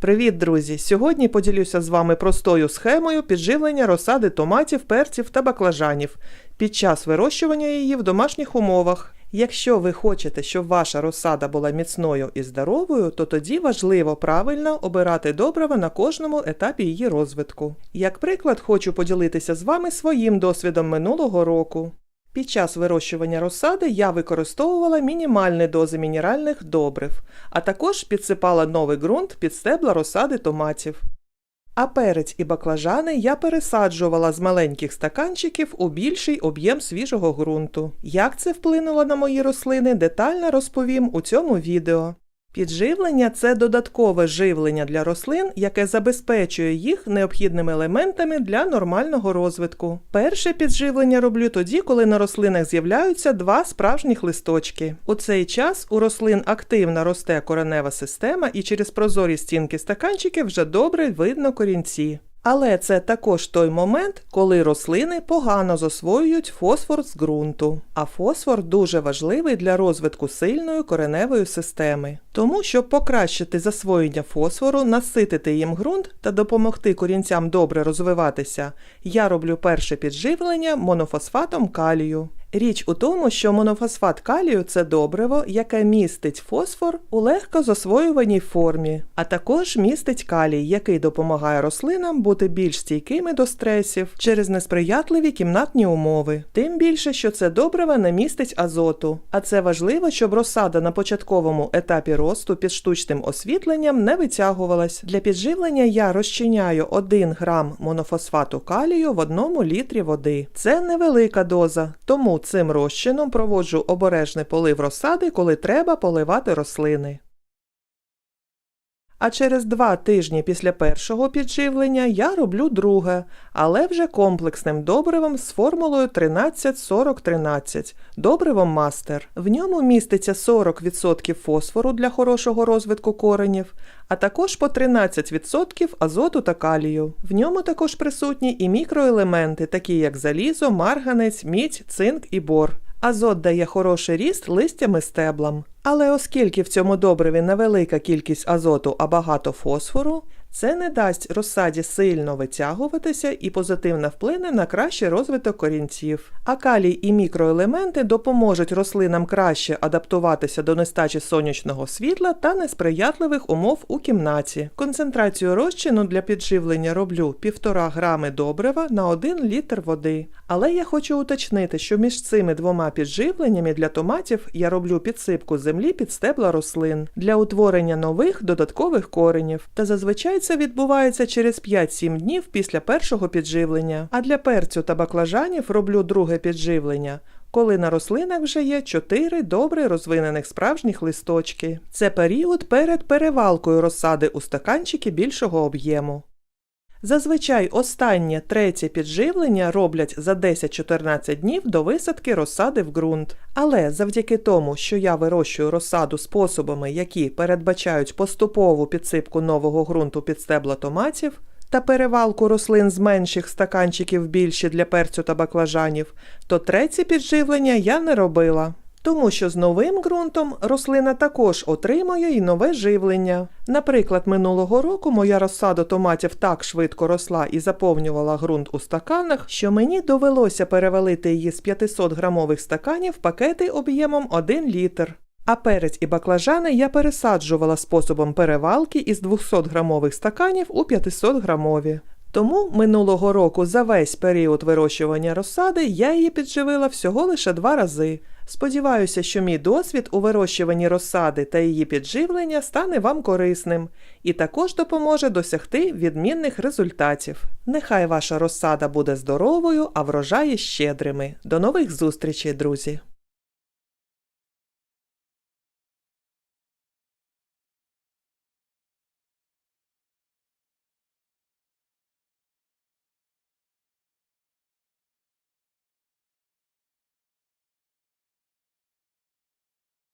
Привіт, друзі! Сьогодні поділюся з вами простою схемою підживлення розсади томатів, перців та баклажанів під час вирощування її в домашніх умовах. Якщо ви хочете, щоб ваша розсада була міцною і здоровою, то тоді важливо правильно обирати добрива на кожному етапі її розвитку. Як приклад, хочу поділитися з вами своїм досвідом минулого року. Під час вирощування розсади я використовувала мінімальні дози мінеральних добрив, а також підсипала новий ґрунт під стебла розсади томатів. А перець і баклажани я пересаджувала з маленьких стаканчиків у більший об'єм свіжого ґрунту. Як це вплинуло на мої рослини, детально розповім у цьому відео. Підживлення це додаткове живлення для рослин, яке забезпечує їх необхідними елементами для нормального розвитку. Перше підживлення роблю тоді, коли на рослинах з'являються два справжніх листочки. У цей час у рослин активно росте коренева система і через прозорі стінки стаканчиків вже добре видно корінці. Але це також той момент, коли рослини погано засвоюють фосфор з ґрунту. А фосфор дуже важливий для розвитку сильної кореневої системи. Тому, щоб покращити засвоєння фосфору, наситити їм ґрунт та допомогти корінцям добре розвиватися, я роблю перше підживлення монофосфатом калію. Річ у тому, що монофосфат калію це добриво, яке містить фосфор у легко засвоюваній формі, а також містить калій, який допомагає рослинам бути більш стійкими до стресів через несприятливі кімнатні умови. Тим більше, що це добриво не містить азоту. А це важливо, щоб розсада на початковому етапі росту під штучним освітленням не витягувалась. Для підживлення я розчиняю 1 грам монофосфату калію в одному літрі води. Це невелика доза, тому цим розчином проводжу обережний полив розсади, коли треба поливати рослини. А через два тижні після першого підживлення я роблю друге, але вже комплексним добривом з формулою 13-40-13, добривом мастер. В ньому міститься 40% фосфору для хорошого розвитку коренів, а також по 13% азоту та калію. В ньому також присутні і мікроелементи, такі як залізо, марганець, мідь, цинк і бор. Азот дає хороший ріст листям і стеблам. Але оскільки в цьому добриві невелика кількість азоту, а багато фосфору, це не дасть розсаді сильно витягуватися і позитивно вплине на кращий розвиток корінців. А калій і мікроелементи допоможуть рослинам краще адаптуватися до нестачі сонячного світла та несприятливих умов у кімнаті. Концентрацію розчину для підживлення роблю 1,5 грами добрива на 1 літр води. Але я хочу уточнити, що між цими двома підживленнями для томатів я роблю підсипку землі під стебла рослин для утворення нових додаткових коренів. Та зазвичай це відбувається через 5-7 днів після першого підживлення. А для перцю та баклажанів роблю друге підживлення. Коли на рослинах вже є 4 добре розвинених справжніх листочки. Це період перед перевалкою розсади у стаканчики більшого об'єму. Зазвичай останнє третє підживлення роблять за 10-14 днів до висадки розсади в ґрунт. Але завдяки тому, що я вирощую розсаду способами, які передбачають поступову підсипку нового ґрунту під стебла томатів та перевалку рослин з менших стаканчиків більші для перцю та баклажанів, то третє підживлення я не робила. Тому що з новим ґрунтом рослина також отримує і нове живлення. Наприклад, минулого року моя розсада томатів так швидко росла і заповнювала ґрунт у стаканах, що мені довелося перевалити її з 500 грамових стаканів в пакети об'ємом 1 літр. А перець і баклажани я пересаджувала способом перевалки із 200 грамових стаканів у 500 грамові. Тому минулого року за весь період вирощування розсади я її підживила всього лише два рази. Сподіваюся, що мій досвід у вирощуванні розсади та її підживлення стане вам корисним і також допоможе досягти відмінних результатів. Нехай ваша розсада буде здоровою, а врожаї щедрими. До нових зустрічей, друзі!